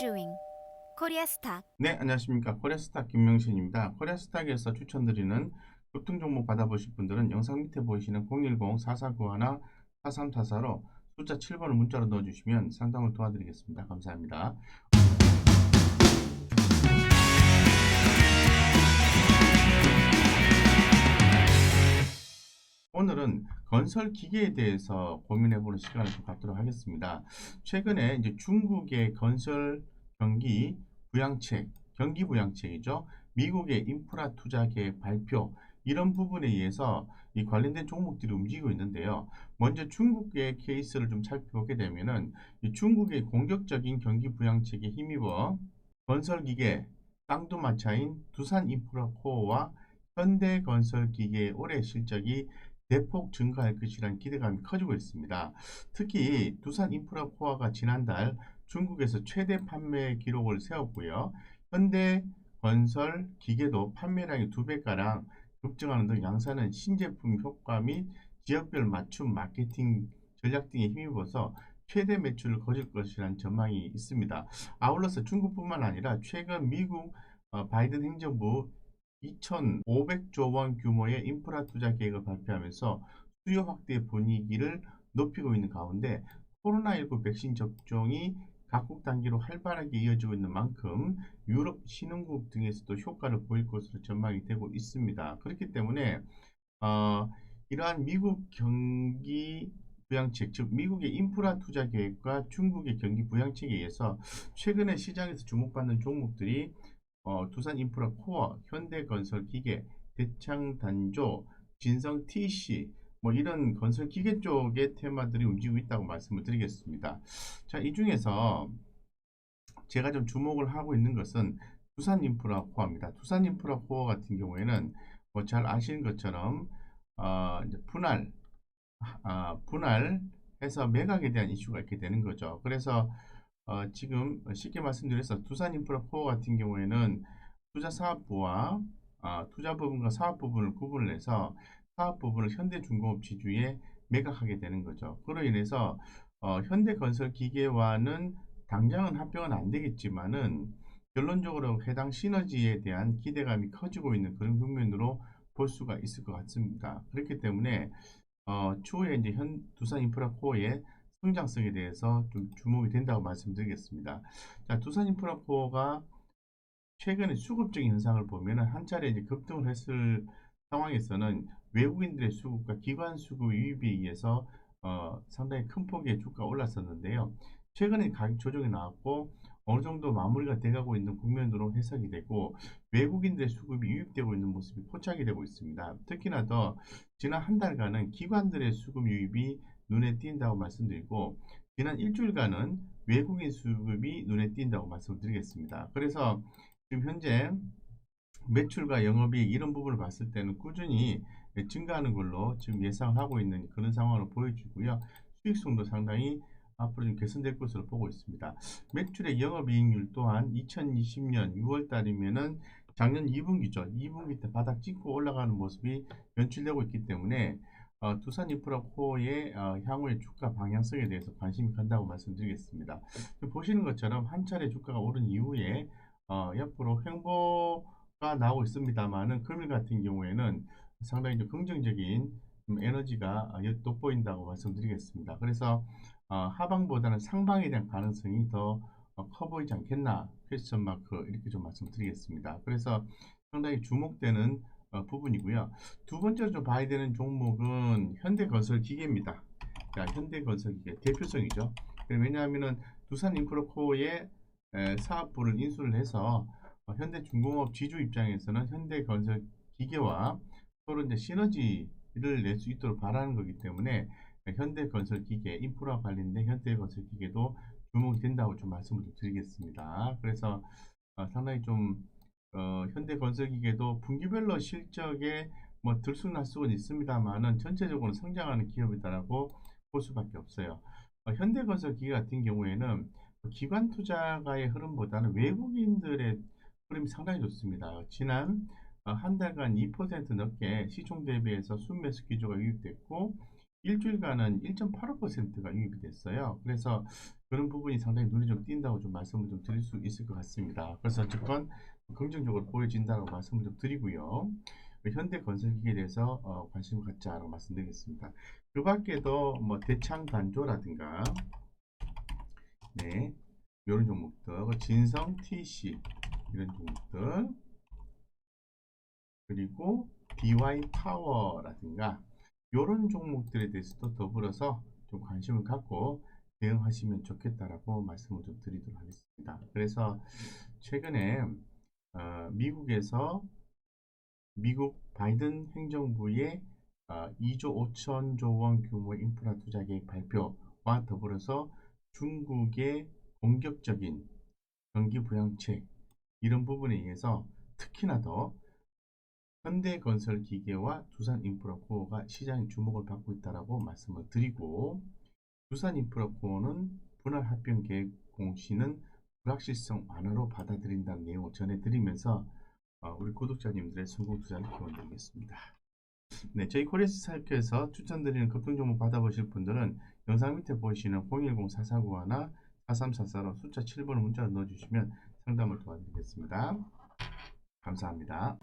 doing? 코리아 스탁 네, 안녕하십니까. 코리아스탁 김명신입니다. 코리아스탁에서 추천드리는 급등 종목 받아보실 분들은 영상 밑에 보이시는 010-4491-4344로 숫자 7번을 문자로 넣어주시면 상담을 도와드리겠습니다. 감사합니다. 오늘은 건설 기계에 대해서 고민해보는 시간을 좀 갖도록 하겠습니다. 최근에 이제 중국의 건설 경기 부양책, 경기 부양책이죠. 미국의 인프라 투자 계획 발표 이런 부분에 의해서 이 관련된 종목들이 움직이고 있는데요. 먼저 중국의 케이스를 좀 살펴보게 되면은 이 중국의 공격적인 경기 부양책에 힘입어 건설기계 쌍두마차인 두산 인프라코어와 현대건설기계의 올해 실적이 대폭 증가할 것이라는 기대감이 커지고 있습니다. 특히 두산 인프라코어가 지난달 중국에서 최대 판매 기록을 세웠고요. 현대 건설 기계도 판매량이 두 배가량 급증하는 등 양사는 신제품 효과 및 지역별 맞춤 마케팅 전략 등에 힘입어서 최대 매출을 거둘 것이라는 전망이 있습니다. 아울러서 중국뿐만 아니라 최근 미국 어, 바이든 행정부 2,500조 원 규모의 인프라 투자 계획을 발표하면서 수요 확대 분위기를 높이고 있는 가운데 코로나19 백신 접종이 각국 단계로 활발하게 이어지고 있는 만큼 유럽 신흥국 등에서도 효과를 보일 것으로 전망이 되고 있습니다. 그렇기 때문에 어, 이러한 미국 경기 부양책, 즉 미국의 인프라 투자 계획과 중국의 경기 부양책에 의해서 최근에 시장에서 주목받는 종목들이 어, 두산 인프라 코어, 현대건설 기계, 대창 단조, 진성 TC 뭐 이런 건설 기계 쪽의 테마들이 움직이고 있다고 말씀을 드리겠습니다. 자, 이 중에서 제가 좀 주목을 하고 있는 것은 두산 인프라 코어입니다. 두산 인프라 코어 같은 경우에는 뭐 잘 아시는 것처럼 어, 분할 아, 분할해서 매각에 대한 이슈가 있게 되는 거죠. 그래서 어, 지금 쉽게 말씀드려서 두산 인프라 코어 같은 경우에는 투자 사업부와 아, 투자 부분과 사업 부분을 구분을 해서 사업 부분을 현대중공업 지주에 매각하게 되는 거죠. 그로 인해서 어, 현대건설기계와는 당장은 합병은 안 되겠지만은 결론적으로 해당 시너지에 대한 기대감이 커지고 있는 그런 국면으로 볼 수가 있을 것 같습니다. 그렇기 때문에 어, 추후에 이제 현 두산 인프라 코어의 성장성에 대해서 좀 주목이 된다고 말씀드리겠습니다. 자, 두산 인프라 코어가 최근에 수급적인 현상을 보면은 한 차례 이제 급등을 했을 상황에서는 외국인들의 수급과 기관 수급 유입에 의해서 어, 상당히 큰 폭의 주가가 올랐었는데요. 최근에 가격 조정이 나왔고 어느 정도 마무리가 돼가고 있는 국면으로 해석이 되고 외국인들의 수급이 유입되고 있는 모습이 포착이 되고 있습니다. 특히나 더 지난 한 달간은 기관들의 수급 유입이 눈에 띈다고 말씀드리고 지난 일주일간은 외국인 수급이 눈에 띈다고 말씀드리겠습니다. 그래서 지금 현재 매출과 영업이익 이런 부분을 봤을 때는 꾸준히 증가하는 걸로 지금 예상하고 있는 그런 상황으로 보여지고요. 수익성도 상당히 앞으로 좀 개선될 것으로 보고 있습니다. 매출의 영업이익률 또한 2020년 6월 달이면은 작년 2분기죠. 2분기 때 바닥 찍고 올라가는 모습이 연출되고 있기 때문에 어, 두산 인프라 코어의 어, 향후의 주가 방향성에 대해서 관심이 간다고 말씀드리겠습니다. 보시는 것처럼 한 차례 주가가 오른 이후에 어, 옆으로 횡보가 나오고 있습니다만은 금일 같은 경우에는 상당히 좀 긍정적인 좀 에너지가 어, 돋보인다고 말씀드리겠습니다. 그래서 어, 하방보다는 상방에 대한 가능성이 더 어, 커 보이지 않겠나 퀘스천 마크 이렇게 좀 말씀드리겠습니다. 그래서 상당히 주목되는 어, 부분이고요. 두 번째로 좀 봐야 되는 종목은 현대건설기계입니다. 자, 현대건설기계 대표성이죠. 왜냐하면은 두산 인프라코어의 에, 사업부를 인수를 해서 어, 현대중공업 지주 입장에서는 현대건설기계와 서로 이제 시너지를 낼 수 있도록 바라는 거기 때문에 현대건설기계 인프라 관련된 현대건설기계도 주목이 된다고 좀 말씀을 좀 드리겠습니다. 그래서 어, 상당히 좀 어, 현대건설기계도 분기별로 실적에 뭐 들쑥날쑥은 있습니다만은 전체적으로 성장하는 기업이다라고 볼 수밖에 없어요. 어, 현대건설기계 같은 경우에는 기관 투자가의 흐름보다는 외국인들의 흐름이 상당히 좋습니다. 지난 어, 한 달간 2% 넘게 시총 대비해서 순매수 기조가 유입됐고 일주일간은 1.85%가 유입이 됐어요. 그래서 그런 부분이 상당히 눈이 좀 띈다고 좀 말씀을 좀 드릴 수 있을 것 같습니다. 그래서 어쨌건 긍정적으로 보여진다고 말씀을 좀 드리고요. 현대건설기계에 대해서 어, 관심을 갖자라고 말씀드리겠습니다. 그 밖에도 뭐 대창단조라든가 네 이런 종목들 그 진성 TC 이런 종목들 그리고 DY 파워라든가 이런 종목들에 대해서도 더불어서 좀 관심을 갖고 대응하시면 좋겠다라고 말씀을 좀 드리도록 하겠습니다. 그래서 최근에 어, 미국에서 미국 바이든 행정부의 어, 2조 5천조 원 규모의 인프라 투자 계획 발표와 더불어서 중국의 공격적인 경기 부양책 이런 부분에 의해서 특히나 더 현대건설기계와 두산인프라코어가 시장의 주목을 받고 있다라고 말씀을 드리고 두산인프라코어는 분할 합병 계획 공시는 불확실성 완화로 받아들인다는 내용을 전해드리면서 어, 우리 구독자님들의 성공 투자를 기원드리겠습니다. 네, 저희 코리아스타크에서 추천드리는 급등 종목 받아보실 분들은 영상 밑에 보이시는 010-4491나 4344로 숫자 7번을 문자로 넣어주시면 상담을 도와드리겠습니다. 감사합니다.